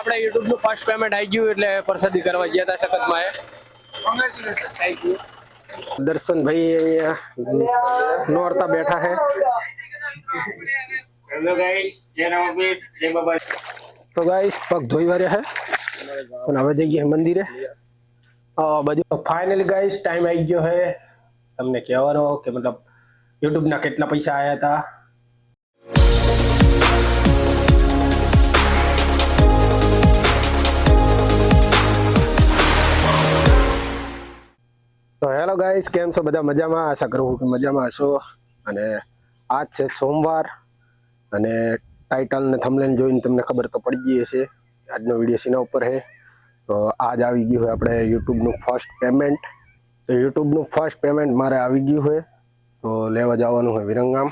આપણે યુટ્યુબ નું first payment આવી ગયું એટલે પ્રસાદી કરવા ગયા હતા સખતમાં એ થેન્ક યુ દર્શન ભાઈ અહીંયા નોરતા બેઠા છે હેલો ગાઈસ જય રામાપીર જય બાબા તો ગાઈસ પગ ધોઈ વાર્યા છે અને હવે જઈએ મંદિરે આ બધું ફાઇનલી ગાઈસ ટાઈમ આવી ગયો છે તમને કહેવાનો કે મતલબ યુટ્યુબ ના કેટલા પૈસા આયા હતા તો હેલો ગાઈસ, કેમ છો? બધા મજામાં? આશા કરું કે મજામાં હશો. અને આજ છે સોમવાર અને ટાઇટલ ને થમલેન જોઈને તમને ખબર તો પડી ગઈ હશે. આજનો વીડિયો સીના ઉપર છે? તો આજ આવી ગયું હોય આપણે યુટ્યુબનું ફર્સ્ટ પેમેન્ટ તો યુટ્યુબનું ફર્સ્ટ પેમેન્ટ મારે આવી ગયું હોય. તો લેવા જવાનું હોય વિરંગામ.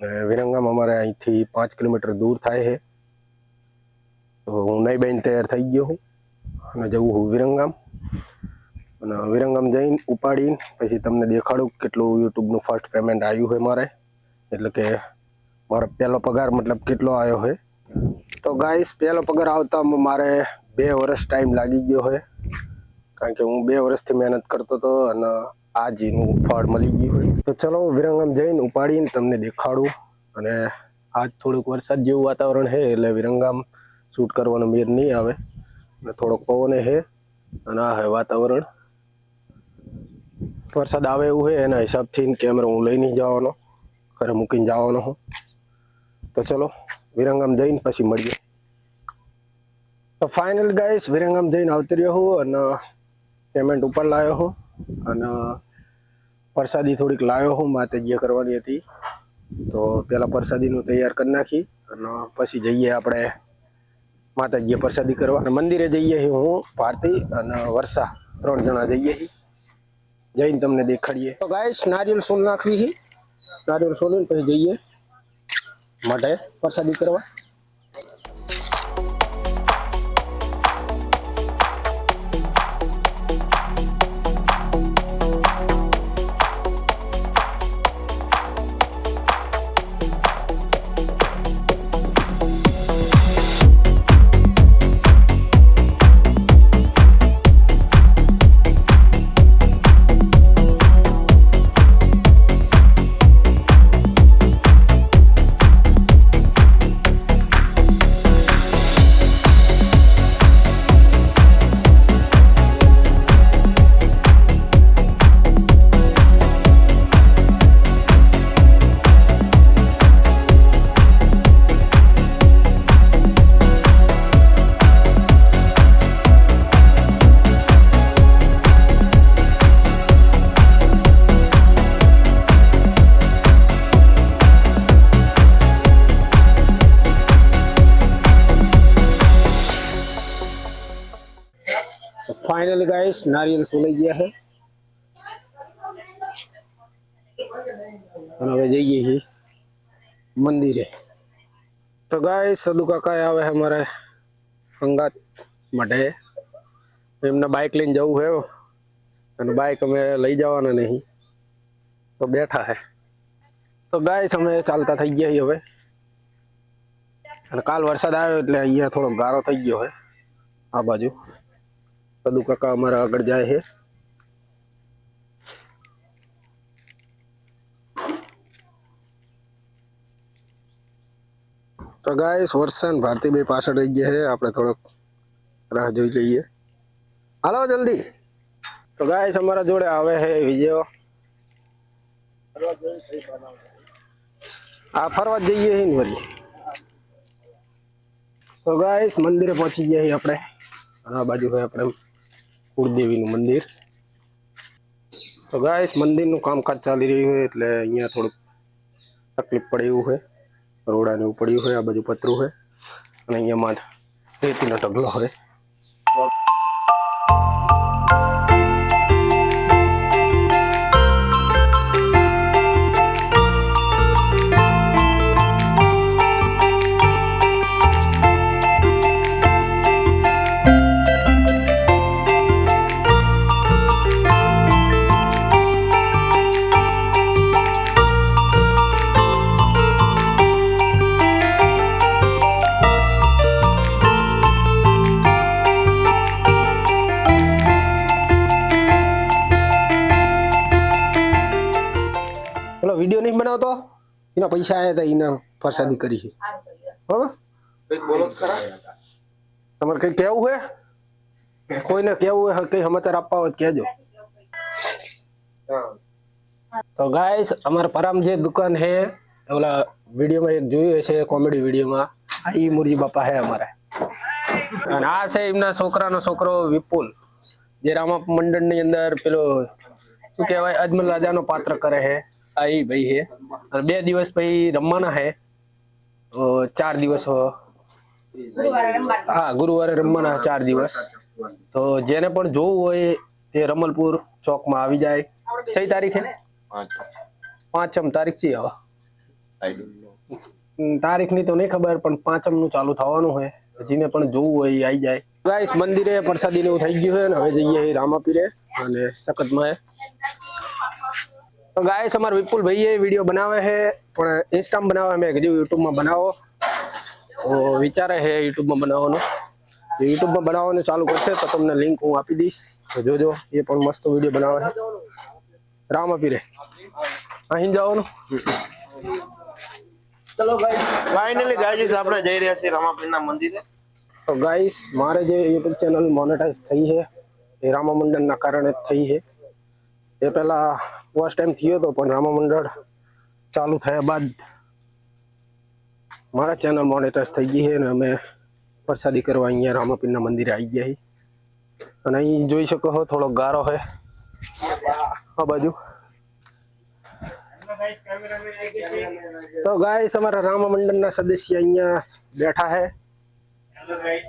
અને વિરંગામ અમારે અહીંથી પાંચ કિલોમીટર દૂર થાય છે. તો હું નહીં બેન તૈયાર થઈ ગયો હું અને જવું હું વિરંગામ. અને વિરંગમ જઈને ઉપાડીને પછી તમને દેખાડું કેટલું યુટ્યુબનું ફર્સ્ટ પેમેન્ટ આવ્યું હોય મારે. એટલે કે મારો પહેલો પગાર મતલબ કેટલો આવ્યો હોય. તો ગાઈસ પહેલો પગાર આવતા મારે બે વર્ષ ટાઈમ લાગી ગયો હોય. કારણ કે હું બે વર્ષથી મહેનત કરતો હતો અને આ જીનું ફળ મળી ગયું હોય. તો ચલો વિરંગમ જઈને ઉપાડીને તમને દેખાડું. અને આજ થોડુંક વરસાદ જેવું વાતાવરણ છે, એટલે વિરંગામ શૂટ કરવાનો મેર નહીં આવે. અને થોડોક પવન છે અને આ હે વાતાવરણ. વરસાદ આવે એવું હોય એના હિસાબથી કેમેરો હું લઈને જવાનો, ઘરે મૂકીને જવાનો હું. તો ચલો, વિરંગામ જઈને પછી મળીએ. તો ફાઇનલ ગાઈસ વિરંગામ જઈને આવતી રહ્યો હું અને પેમેન્ટ ઉપર લાવ્યો હું અને પ્રસાદી થોડીક લાવ્યો હું માતાજીએ કરવાની હતી. તો પેલા પ્રસાદીનું તૈયાર કરી નાખી અને પછી જઈએ આપણે માતાજીએ પ્રસાદી કરવા. અને મંદિરે જઈએ હું, ભારતી અને વર્ષા, ત્રણ જણા જઈએ. છીએ જઈને તમને દેખાડીએ. તો ગાઈશ નારિયેલ સોલ નાખવી નારિયેલ સોલ પછી જઈએ. માટે પ્રસાદી કરવા. ફાઇનલી ગાઈસ નારિયેલ સોલાઈ ગયા છે અને હવે જઈએ છીએ મંદિરે તો ગાઈસ સદુ કાકા આવે છે અમારે અંગાત માટે એમને બાઇક લઈને જવું છે અને બાઇક અમે લઈ જવાના નહીં તો બેઠા છે તો ગાઈસ અમે ચાલતા થઈ ગયા છીએ હવે અને કાલ વરસાદ આવ્યો એટલે અહીંયા થોડો ગારો થઈ ગયો છે આ બાજુ સદુ કાકા અમારા આગળ જાય છે તો ગાઈસ વર્ષન ભારતીભાઈ પાછળ રહી ગયા છે આપણે થોડોક રાહ જોઈ લઈએ હાલો જલ્દી તો ગાઈસ અમારા જોડે આવે છે વિજય આ ફરવા જ જઈએ છીએ ને વળી તો ગાઈસ મંદિરે પહોંચી ગયા છીએ આપણે અને આ બાજુ હોય આપણે કુળદેવીનું મંદિર. તો ગાઈસ મંદિરનું કામકાજ ચાલી રહ્યું હોય એટલે અહીંયા થોડુંક તકલીફ પડે એવું હોય રોડાને એવું પડ્યું હોય આ બાજુ પતરું હોય અને અહીંયા રેતીનો ઢગલો હોય એના પૈસા આવ્યા હતા એના ફરસાદી કરી છે. તમારે કઈ કેવું હે? કોઈને કેવું હોય કઈ સમાચાર આપવા હોય કેજો તો ગાઈસ અમારે પરમ જે દુકાન હે ઓલા વિડીયોમાં એક જોયું હશે કોમેડી વિડીયોમાં. આ ઈ મુરજી બાપા હે અમારે. અને આ છે એમના છોકરાનો છોકરો વિપુલ જે રામા મંડળની અંદર પેલો શું કહેવાય અજમલ રાજાનો પાત્ર કરે છે આ એ ભાઈ હે. અને બે દિવસ પછી રમવાના હે. ચાર દિવસ હા. ગુરુવારે રમવાના. ચાર દિવસ. તો જેને પણ જોવું હોય તે રમલપુર ચોકમાં આવી જાય. કઈ તારીખે પાંચમ તારીખ છે હવે. તારીખ નો તો નહીં ખબર પણ પાંચમનું ચાલુ થવાનું હોય જેને પણ જોવું હોય આવી જાય. ગાઈસ મંદિરે પ્રસાદી ને એવું થઈ ગયું છે ને હવે જઈએ રામાપીરે અને સખતમાં તો ગાઈસ અમાર વિપુલ ભાઈએ વિડીયો બનાવે છે પણ ઇન્સ્ટામાં બનાવે મેં કીધું યુટ્યુબમાં બનાવો તો વિચારે છે યુટ્યુબમાં બનાવવાનું જો યુટ્યુબમાં બનાવવાનું ચાલુ કરશે તો તમને લિંક હું આપી દઈશ તો જોજો એ પણ મસ્ત વિડીયો બનાવે છે રામાપીરે અહીં જવાનું ચલો ગાઈસ ફાઇનલી ગાઈસ આપણે જઈ રહ્યા છીએ રામાપીરના મંદિરે તો ગાઈસ મારે જે યુટ્યુબ ચેનલ મોનેટાઈઝ થઈ છે એ રામા મંડળના કારણે જ થઈ છે એ પહેલા ફર્સ્ટ ટાઈમ થયો હતો પણ રામા મંડળ ચાલુ થયા બાદ મારા ચેનલ મોનેટાઈઝ થઈ ગઈ છે અને અમે પ્રસાદી કરવા અહીંયા રામાપીરના મંદિરે આવી ગયા છીએ અને અહીં જોઈ શકો છો થોડો ગારો છે આ બાજુ તો ગાઈસ અમારા રામા મંડળના સદસ્ય અહીંયા બેઠા છે હેલો ગાઈસ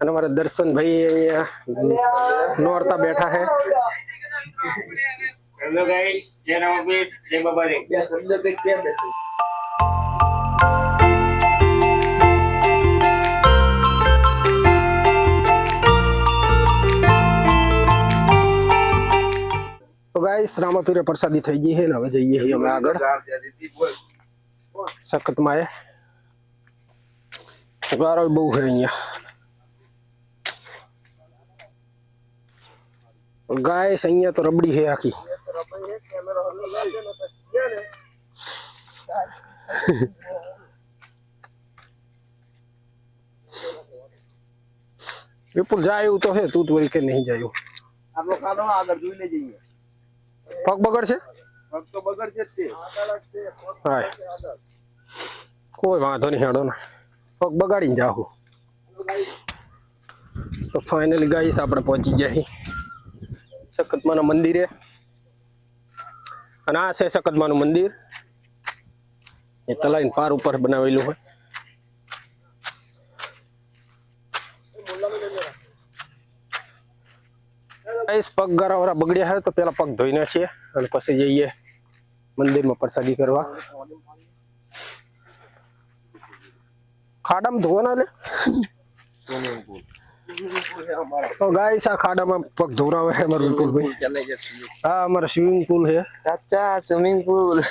અને અમારા દર્શનભાઈ અહીંયા નોરતા બેઠા છે હેલો ગાઈસ જય રામાપીર જય બાબાજી બે શબ્દ કંઈક કે બેસે તો ગાઈસ રામાપીરે પ્રસાદી થઈ ગઈ છે ને હવે જઈએ છીએ અમે આગળ સખતમાં એ ગારો બહુ છે અહીંયા ગાઈસ અહીંયા તો રબડી છે આખી વિપુલ જાય એવું તો છે તું તો વળી કે નહીં જાય એવું. આપણો ખાડો આગળ જોઈ લે જઈએ પગ બગડશે પગ તો બગડ છે જ તે હાય કોઈ વાંધો નહીં હેડો ને પગ બગાડીને જાહું તો ફાઇનલી ગાઈસ આપણે પહોંચી ગયા છીએ સખતમાના મંદિરે અને આ છે સકદમાનું મંદિર. એ તલાઈન પાર ઉપર બનાવેલું હોય. પગ ગરાવરા બગડ્યા હોય તો પેલા પગ ધોઈ નાખીએ અને પછી જઈએ મંદિરમાં પ્રસાદી કરવા. ખાડામાં ધોવાના લે? તો ગાઈસ આ ખાડામાં પગ ધોરાવે છે અમારું વિપુલભાઈ ચલે જતી હા અમારા સ્વિમિંગ પુલ છે चाचा स्विमिंग पूल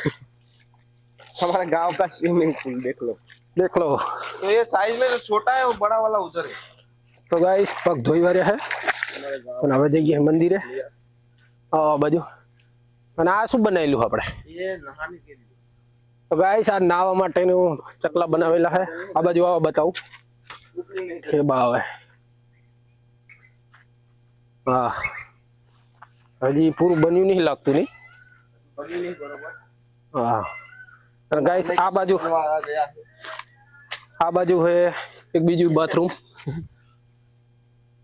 हमारे गांव का स्विमिंग पूल देख लो દેખ લો तो ये साइज में जो छोटा है वो बड़ा वाला उधर है તો ગાઈસ પગ ધોઈ વાર્યા છે અને હવે જઈએ મંદિરે આ બાજુ અને આ શું બનાવેલું આપણે ये नहाने के लिए તો ગાઈસ આ નાવા માટેનું ચકલા બનાવેલા છે આ બાજુ આવા બતાવું એ બા આવે હા હજી પૂરું બન્યું નહીં લાગતું નહીં બન્યું નહીં બરોબર હા અને ગાઈસ આ બાજુ આ બાજુ હે એક બીજું બાથરૂમ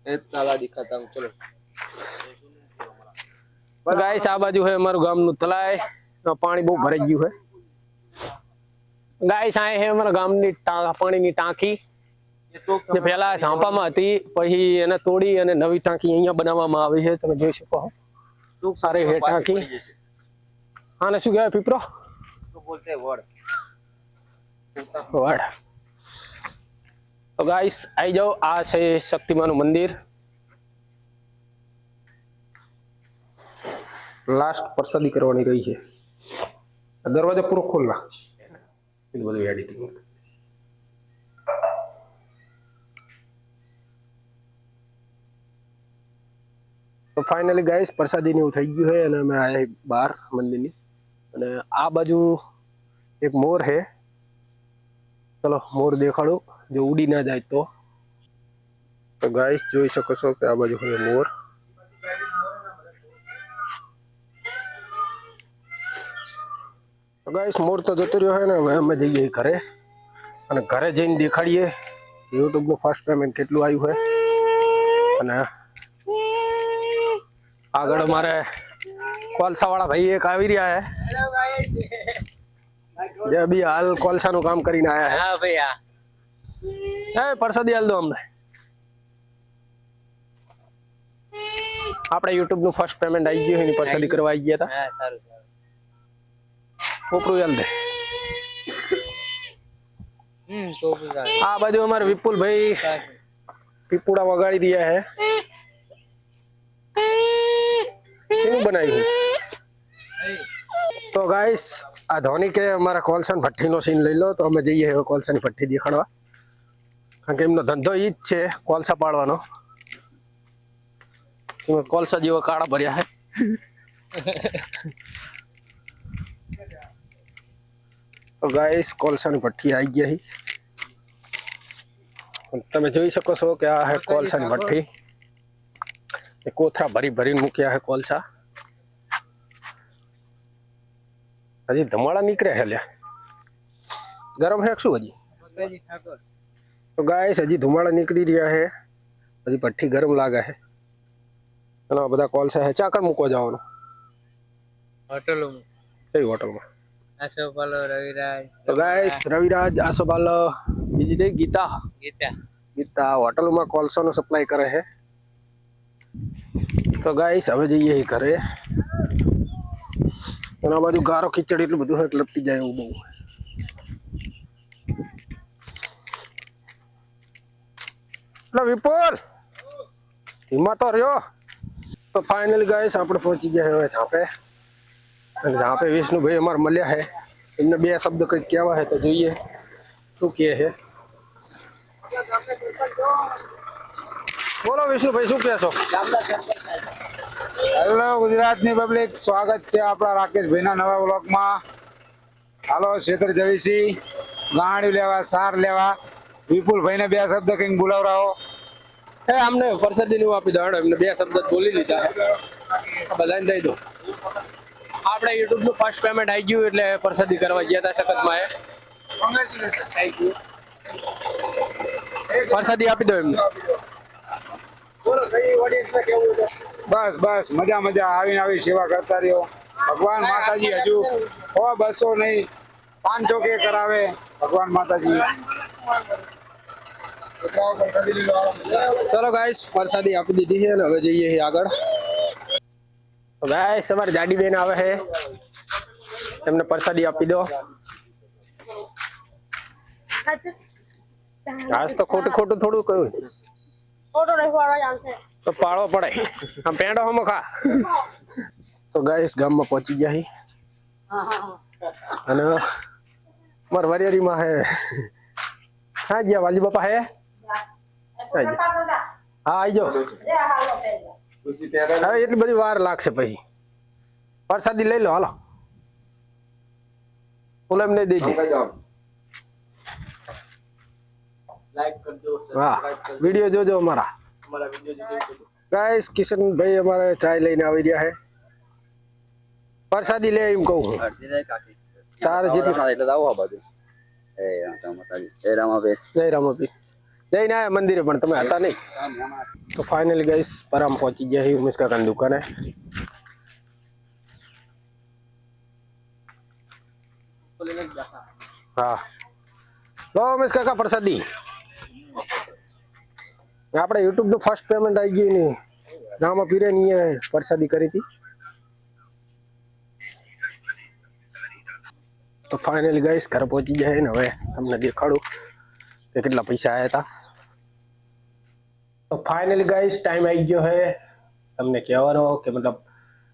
એ તાલા દેખાતા હું ચલો ગાઈસ આ બાજુ હે અમારું ગામનું તલાય પાણી બહુ ભરાઈ ગયું હે ગાઈસ આ હે અમારા ગામની પાણીની ટાંકી જે ઝાંપામાં હતી પછી એને તોડી અને નવી ટાંકી અહીંયા બનાવવામાં આવી છે તમે જોઈ શકો સારી હે ટાંકી. આને શું કહેવાય પીપરો તો ગાઈસ આવી જાઓ આ છે શક્તિમાનું મંદિર. લાસ્ટ પરસાદી કરવાની રહી છે. દરવાજા પૂરો ખોલના બધું એડિટિંગ ફાઇનલી ગાઈસ પ્રસાદી ને એવું થઈ ગયું છે અને અમે આયા બહાર મંદિરની. અને આ બાજુ એક મોર છે. ચલો, મોર દેખાડું, જો ઉડી ના જાય તો. તો ગાઈસ જોઈ શકો છો કે આ બાજુ છે મોર. તો ગાઈસ મોર તો જતો રહ્યો હે ને, હવે અમે જઈએ ઘરે. અને ઘરે જઈને દેખાડીએ યુટ્યુબનું ફર્સ્ટ પેમેન્ટ કેટલું આવ્યું છે. અને આગળ અમારે કોલસા વાળા ભાઈ એક આવી રહ્યા છે. જે બી હાલ કોલસાનું કામ કરીને આયા હા ભાઈ હા. હે એ પરસાદી હાલ દો અમને. આપણે યુટ્યુબનું ફર્સ્ટ પેમેન્ટ આવી ગયું એની પરસાદી કરવા આવી ગયા હા સારું હતા ઉપરું હાલ દે. હમ આ બાજુ અમારે વિપુલભાઈ પીપુડા વગાડી રહ્યા હે શેનું બનાવ્યું તો ગાઈસ આ ધોની કે અમારા કોલસન ભઠ્ઠીનો સીન લઈ લો તો અમે જઈએ હવે કોલસાની ભઠ્ઠી દેખાડવા કારણ કે એમનો ધંધો ઈ જ છે કોલસા પાડવાનો એમાં કોલસા જેવા કાળા ભર્યા છે તો ગાઈસ કોલસાની ભઠ્ઠી આવી ગયા છે તમે જોઈ શકો છો કે આ હે કોલસાની ભઠ્ઠી એ કોથરા ભરી ભરીને મૂક્યા હે કોલસા હજી ધમાડા નીકળે હે લ્યા ગરમ હે કે શું હજી મગજી ઠાકોર તો ગાઈસ હજી ધુમાડા નીકળી રહ્યા હે હજી ભઠ્ઠી ગરમ લાગે છે અને આ બધા કોલસા હે ચા કણ મૂકવા જવાનું હોટલોમાં કઈ હોટલમાં આસોપાલો રવિરાજ તો ગાઈસ રવિરાજ આસોપાલ બીજી જઈ ગીતા ગીતા ગીતા હોટલમાં કોલસાનો સપ્લાય કરે છે તો ગાઈસ હવે જઈએ એ ઘરે અને આ બાજુ ગારો ખીચડી એટલું બધું એટલે લપટી જાય એવું બહુ એટલે વિપુલ, ધીમા તો રહ્યો. તો ફાઇનલી ગાઈસ આપણે પહોંચી ગયા હવે ઝાંપે. અને ઝાંપે વિષ્ણુભાઈ અમારે મળ્યા હે એમને બે શબ્દ કંઈક કહેવા હે તો જોઈએ શું કહે છે. બોલો વિષ્ણુભાઈ, શું કહેશો હેલો ગુજરાતની પબ્લિક સ્વાગત છે આપણા રાકેશભાઈના નવા બ્લોકમાં હાલો છેતર જવીસી ગાંડી લેવા સાર લેવા. વિપુલભાઈને બે શબ્દ કંઈક બોલાવરાવો. એ અમને પરસદી નું આપી દો હેડો એમને બે શબ્દ બોલી લીધા. છે આ બધાને દઈ દો. આપણે યુટ્યુબનું ફર્સ્ટ પેમેન્ટ આવી ગયું એટલે પરસાદી કરવા ગયા હતા સખતમાં એ પરસદી આપી દો એમને. બોલો કઈ ઓડિયન્સને કેવું છે? બસ બસ મજા મજા. આવીને આવી સેવા કરતા રહ્યો. ભગવાન માતાજી હજુ હો બસો નહીં. પાંચસો કે કરાવે. ભગવાન માતાજી. ચલો ગાઈસ પરસાદી આપી દીધી છે હવે જઈએ છીએ આગળ. ગાઈસ અમારી જાડી બેન આવે છે. એમને પરસાદી આપી દો. આજ તો ખોટું ખોટું થોડું કયું ખોટું રહેવા ચાલશે તો પાળો પડે. આમ પેંડો હમો ખા. તો ગાઈસ ગામમાં પહોંચી ગયા અહીં અને માર વરિયારીમાં હે. હા ગયા વાલી બાપા હે? હા આવી જાઓ હવે એટલી બધી વાર લાગશે પછી. પ્રસાદી લઈ લો હાલો. બોલો નહીં દઈ દે. લાઈક કરજો હા વીડિયો જોજો અમારા. અમારા વિડીયો ગાઈસ કિશનભાઈ અમારે ચાય લઈને આવી રહ્યા છે પ્રસાદી લે એમ કહું હું. તારે જેટલી એટલે આવો આ બાજુ એ રામ માતાજી એ રામાભાઈ જય રામાપી જઈને આયા મંદિરે પણ તમે હતા નહીં તો ફાઇનલી ગાઈસ પરામ પહોંચી ગયા છીએ ઉમેશ કાકાની દુકાને હા લો ઉમેશ કાકા પ્રસાદી આપણે યુટ્યુબનું ફર્સ્ટ પેમેન્ટ આવી ગયું નહીં નામ પીરે નહીં પરસાદી કરી હતી. તો ફાઇનલી ગાઈસ ઘરે પહોંચી જાય ને હવે તમને દેખાડું કે કેટલા પૈસા આવ્યા હતા. તો ફાઇનલી ગાઈસ ટાઈમ આવી ગયો છે. તમને કહેવાનો કે મતલબ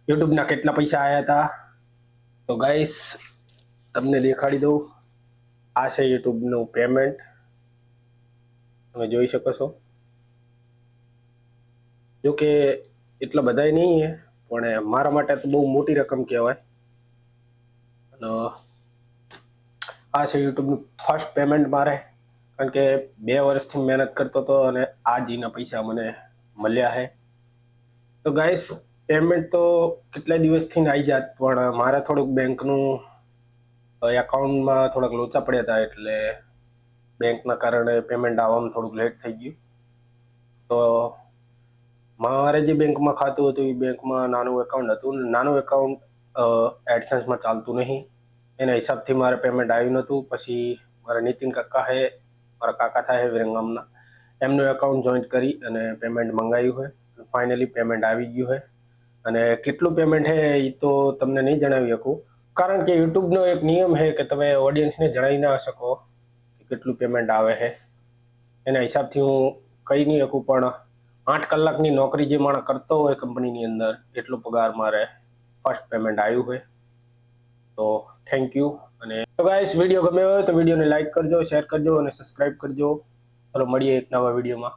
યુટ્યુબના કેટલા પૈસા આવ્યા હતા. તો ગાઈસ તમને દેખાડી દઉં. આ છે યુટ્યુબનું પેમેન્ટ તમે જોઈ શકો છો. જો કે એટલા બધા નહીં હે, પણ મારા માટે તો બહુ મોટી રકમ કહેવાય. અને આ છે યુટ્યુબનું ફર્સ્ટ પેમેન્ટ મારે, કારણ કે બે વર્ષથી મહેનત કરતો હતો અને આ જીના પૈસા મને મળ્યા છે તો ગાઈસ પેમેન્ટ તો કેટલા દિવસથી આવી જાત, પણ મારે થોડુંક બેંકનું એકાઉન્ટમાં થોડાક લોચા પડ્યા હતા એટલે બેંકના કારણે પેમેન્ટ આવવામાં થોડુંક લેટ થઈ ગયું. તો મારે જે બેંકમાં ખાતું હતું એ બેંકમાં નાનું એકાઉન્ટ હતું. નાનું એકાઉન્ટ એડસન્સમાં ચાલતું નહીં. એના હિસાબથી મારે પેમેન્ટ આવ્યું નહોતું. પછી મારા નીતિન કાકા હે, મારા કાકા થાય વિરંગામના એમનું એકાઉન્ટ જોઈન્ટ કરી અને પેમેન્ટ મંગાવ્યું હોય ફાઇનલી પેમેન્ટ આવી ગયું છે અને કેટલું પેમેન્ટ છે એ તો તમને નહીં જણાવી શકું. કારણ કે યુટ્યુબનો એક નિયમ છે કે તમે ઓડિયન્સને જણાવી ના શકો કે કેટલું પેમેન્ટ આવે છે એના હિસાબથી હું કહી નહીં શકું, પણ આઠ કલાકની નોકરી જે માણસ કરતો હોય કંપનીની અંદર, એટલો પગાર મારે ફર્સ્ટ પેમેન્ટ આવ્યું હોય. તો થેન્ક યુ અને ગાઈસ વીડિયો ગમ્યો હોય તો વિડીયોને લાઈક કરજો શેર કરજો અને સબસ્ક્રાઇબ કરજો. ચલો મળીએ એક નવા વિડીયોમાં